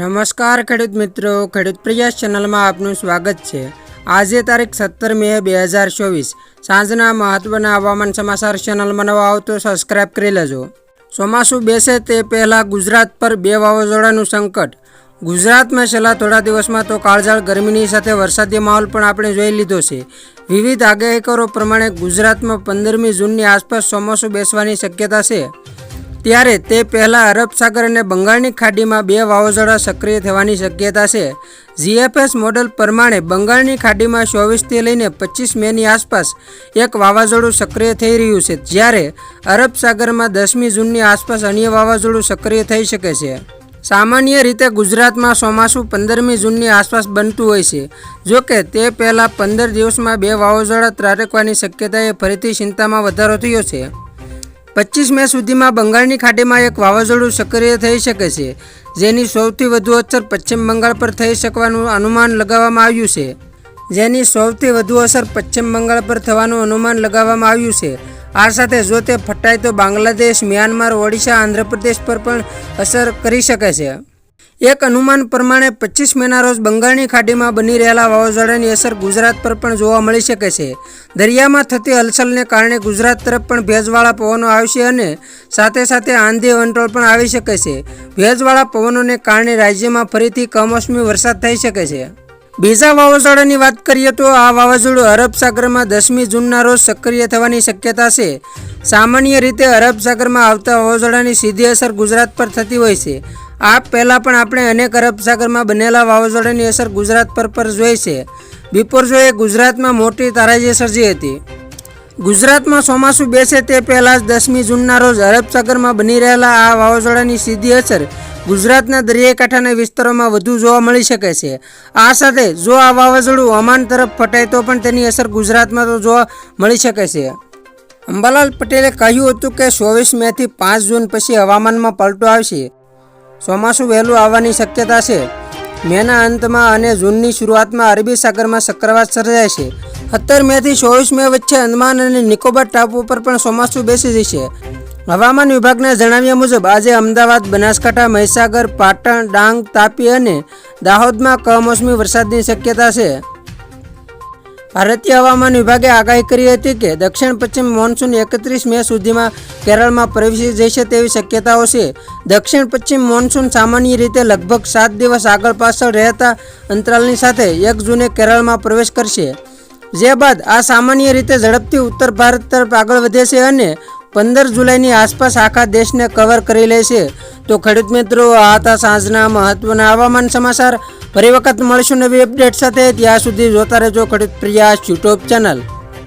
નમસ્કાર, ખેડૂત મિત્રો. ખેડૂત પ્રયાસ ચેનલમાં આપનું સ્વાગત છે. આજે તારીખ સત્તર મે બે હજાર ચોવીસ. સાંજના મહત્વના હવામાન સમાચાર ચેનલમાં નવા આવો તો સબસ્ક્રાઇબ કરી લેજો. ચોમાસું બેસે તે પહેલાં ગુજરાત પર બે વાવાઝોડાનું સંકટ. ગુજરાતમાં છેલ્લા થોડા દિવસમાં તો કાળઝાળ ગરમીની સાથે વરસાદી માહોલ પણ આપણે જોઈ લીધો છે. વિવિધ આગાહીકારો પ્રમાણે ગુજરાતમાં પંદરમી જૂનની આસપાસ ચોમાસું બેસવાની શક્યતા છે. ત્યારે તે પહેલાં અરબ સાગર અને બંગાળની ખાડીમાં બે વાવાઝોડા સક્રિય થવાની શક્યતા છે. જીએફએસ મોડેલ પ્રમાણે બંગાળની ખાડીમાં ચોવીસથી લઈને પચીસ મેની આસપાસ એક વાવાઝોડું સક્રિય થઈ રહ્યું છે, જ્યારે અરબ સાગરમાં દસમી જૂનની આસપાસ અન્ય વાવાઝોડું સક્રિય થઈ શકે છે. સામાન્ય રીતે ગુજરાતમાં ચોમાસું પંદરમી જૂનની આસપાસ બનતું હોય છે, જો કે તે પહેલાં પંદર દિવસમાં બે વાવાઝોડા ત્રાટકવાની શક્યતાએ ફરીથી ચિંતામાં વધારો થયો છે. પચીસ મે સુધીમાં બંગાળની ખાડીમાં એક વાવાઝોડું સક્રિય થઈ શકે છે, જેની સૌથી વધુ અસર પશ્ચિમ બંગાળ પર થઈ શકવાનું અનુમાન લગાવવામાં આવ્યું છે. જેની સૌથી વધુ અસર પશ્ચિમ બંગાળ પર થવાનું અનુમાન લગાવવામાં આવ્યું છે. આ સાથે જો તે ફટાય તો બાંગ્લાદેશ, મ્યાનમાર, ઓડિશા, આંધ્રપ્રદેશ પર પણ અસર કરી શકે છે. એક અનુમાન પ્રમાણે પચીસ મેના રોજ બંગાળની ખાડીમાં બની રહેલા વાવાઝોડાની અસર ગુજરાત પર પણ જોવા મળી શકે છે. દરિયામાં થતી હલચલને કારણે ગુજરાત તરફ પણ ભેજવાળા પવનો આવશે અને સાથે સાથે આંધી વંટોળ પણ આવી શકે છે. ભેજવાળા પવનોને કારણે રાજ્યમાં ફરીથી કમોસમી વરસાદ થઈ શકે છે. બીજા વાવાઝોડાની વાત કરીએ તો આ વાવાઝોડું અરબ સાગરમાં દસમી જૂનના રોજ સક્રિય થવાની શક્યતા છે. સામાન્ય રીતે અરબ સાગરમાં આવતા વાવાઝોડાની સીધી અસર ગુજરાત પર થતી હોય છે. આ પહેલાં પણ આપણે અનેક અરબ સાગરમાં બનેલા વાવાઝોડાની અસર ગુજરાત પર પર જોઈ છે. બિપોરજોએ ગુજરાતમાં મોટી તારાજી સર્જી હતી. ગુજરાતમાં ચોમાસું બેસે તે પહેલાં જ દસમી જૂનના રોજ અરબ સાગરમાં બની રહેલા આ વાવાઝોડાની સીધી અસર ગુજરાતના દરિયાકાંઠાના વિસ્તારોમાં વધુ જોવા મળી શકે છે. આ સાથે જો આ વાવાઝોડું હવામાન તરફ ફટાય તો પણ તેની અસર ગુજરાતમાં તો જોવા મળી શકે છે. અંબાલાલ પટેલે કહ્યું હતું કે ચોવીસ મેથી પાંચ જૂન પછી હવામાનમાં પલટો આવશે. ચોમાસું વહેલું આવવાની શક્યતા છે. મેના અંતમાં અને જૂનની શરૂઆતમાં અરબી સાગરમાં ચક્રવાત સર્જાય છે. સત્તર મેથી ચોવીસ મે વચ્ચે અંદમાન અને નિકોબાર ટાપુ પર પણ ચોમાસું બેસી જશે. હવામાન વિભાગના જણાવ્યા મુજબ, આજે અમદાવાદ, બનાસકાંઠા, મહીસાગર, પાટણ, ડાંગ, તાપી અને દાહોદમાં કમોસમી વરસાદની શક્યતા છે. ભારતીય હવામાન વિભાગે આગાહી કરી હતી કે, દક્ષિણ પશ્ચિમ મોન્સૂન એકત્રીસ મે સુધીમાં કેરળમાં પ્રવેશી જશે તેવી શક્યતાઓ છે. દક્ષિણ પશ્ચિમ મોન્સૂન સામાન્ય રીતે લગભગ સાત દિવસ આગળ પાછળ રહેતા અંતરાલની સાથે એક જૂને કેરળમાં પ્રવેશ કરશે. જે બાદ આ સામાન્ય રીતે ઝડપથી ઉત્તર ભારત તરફ આગળ વધે છે અને પંદર જુલાઈની આસપાસ આખા દેશને કવર કરી લેશે તો ખેડૂત મિત્રો, આ હતા સાંજના મહત્વના હવામાન સમાચાર. ફરી વખત મળશું નવી અપડેટ સાથે. ત્યાં સુધી જોતા રહેજો ખેડૂત પ્રયાસ યુટ્યુબ ચેનલ.